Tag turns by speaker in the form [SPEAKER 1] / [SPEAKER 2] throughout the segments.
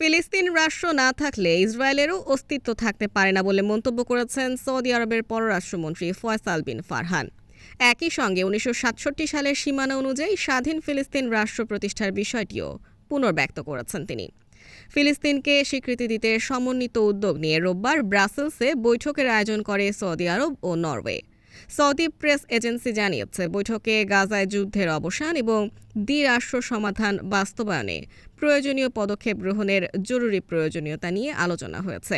[SPEAKER 1] ফিলিস্তিন রাষ্ট্র না থাকলে ইসরায়েলেরও অস্তিত্ব থাকতে পারে না বলে মন্তব্য করেছেন সৌদি আরবের পররাষ্ট্রমন্ত্রী ফয়সাল বিন ফারহান। একই সঙ্গে উনিশশো সাতষট্টি সালের সীমানা অনুযায়ী স্বাধীন ফিলিস্তিন রাষ্ট্র প্রতিষ্ঠার বিষয়টিও পুনর্ব্যক্ত করেছেন তিনি। ফিলিস্তিনকে স্বীকৃতি দিতে সমন্বিত উদ্যোগ নিয়ে রোববার ব্রাসেলসে বৈঠকের আয়োজন করে সৌদি আরব ও নরওয়ে। সৌদি প্রেস এজেন্সি জানিয়েছে, বৈঠকে গাজায় যুদ্ধের অবসান এবং দ্বিরাষ্ট্র সমাধান বাস্তবায়নে প্রয়োজনীয় পদক্ষেপ গ্রহণের জরুরি প্রয়োজনীয়তা নিয়ে আলোচনা হয়েছে।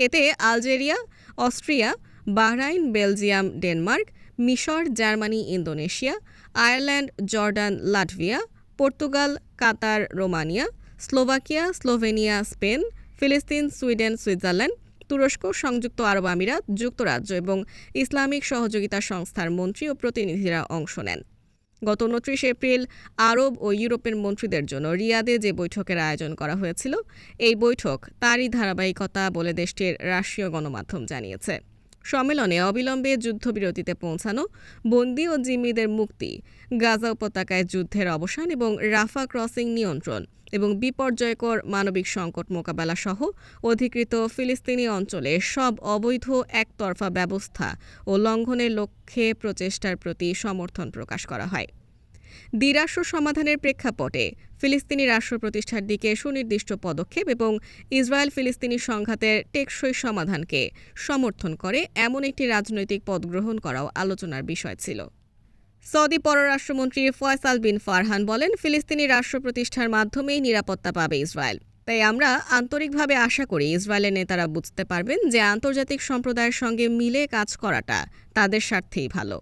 [SPEAKER 1] এতে Algeria, Austria, Bahrain, Belgium, Denmark, মিশর, Germany, Indonesia, Ireland, Jordan, Latvia, Portugal, Qatar, Romania, Slovakia, Slovenia, Spain, ফিলিস্তিন, সুইডেন, সুইজারল্যান্ড তুরস্ক, সংযুক্ত আরব আমিরাত, যুক্তরাজ্য এবং ইসলামিক সহযোগিতা সংস্থার মন্ত্রী ও প্রতিনিধিরা অংশ নেন। গত উনত্রিশ এপ্রিল আরব ও ইউরোপের মন্ত্রীদের জন্য রিয়াদে যে বৈঠকের আয়োজন করা হয়েছিল, এই বৈঠক তারই ধারাবাহিকতা বলে দেশটির রাষ্ট্রীয় গণমাধ্যম জানিয়েছে। সম্মেলনে অবিলম্বে যুদ্ধবিরতিতে পৌঁছানো বন্দি ও জিম্মিদের মুক্তি, গাজা উপত্যকায় যুদ্ধের অবসান এবং রাফা ক্রসিং নিয়ন্ত্রণ এবং বিপর্যয়কর মানবিক সংকট মোকাবেলা সহ অধিকৃত ফিলিস্তিনি অঞ্চলে সব অবৈধ একতরফা ব্যবস্থা ও লঙ্ঘনের লক্ষ্যে প্রচেষ্টার প্রতি সমর্থন প্রকাশ করা হয়। দ্বিরাষ্ট্র সমাধানের প্রেক্ষাপটে ফিলিস্তিনি রাষ্ট্র প্রতিষ্ঠার দিকে সুনির্দিষ্ট পদক্ষেপ এবং ইসরায়েল ফিলিস্তিনি সংঘাতের টেকসই সমাধানকে সমর্থন করে এমন একটি রাজনৈতিক পদ গ্রহণ করাও আলোচনার বিষয় ছিল। সৌদি পররাষ্ট্রমন্ত্রী ফয়সাল বিন ফারহান বলেন, ফিলিস্তিনি রাষ্ট্র প্রতিষ্ঠার মাধ্যমেই নিরাপত্তা পাবে ইসরায়েল। তাই আমরা আন্তরিকভাবে আশা করি ইসরায়েলের নেতারা বুঝতে পারবেন যে আন্তর্জাতিক সম্প্রদায়ের সঙ্গে মিলে কাজ করাটা তাদের স্বার্থেই ভালো।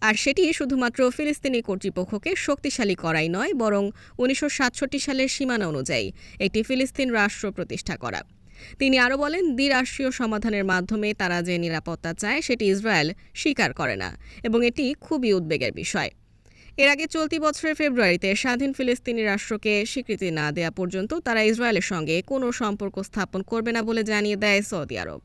[SPEAKER 1] আর সেটি শুধুমাত্র ফিলিস্তিনি কর্তৃপক্ষকে শক্তিশালী করাই নয়, বরং উনিশশো সাতষট্টি সালের সীমানা অনুযায়ী একটি ফিলিস্তিন রাষ্ট্র প্রতিষ্ঠা করা। তিনি আরও বলেন, দ্বিরাষ্ট্রীয় সমাধানের মাধ্যমে তারা যে নিরাপত্তা চায়, সেটি ইসরায়েল স্বীকার করে না, এবং এটি খুবই উদ্বেগের বিষয়। এর আগে চলতি বছরের ফেব্রুয়ারিতে স্বাধীন ফিলিস্তিনি রাষ্ট্রকে স্বীকৃতি না দেয়া পর্যন্ত তারা ইসরায়েলের সঙ্গে কোনো সম্পর্ক স্থাপন করবে না বলে জানিয়ে দেয় সৌদি আরব।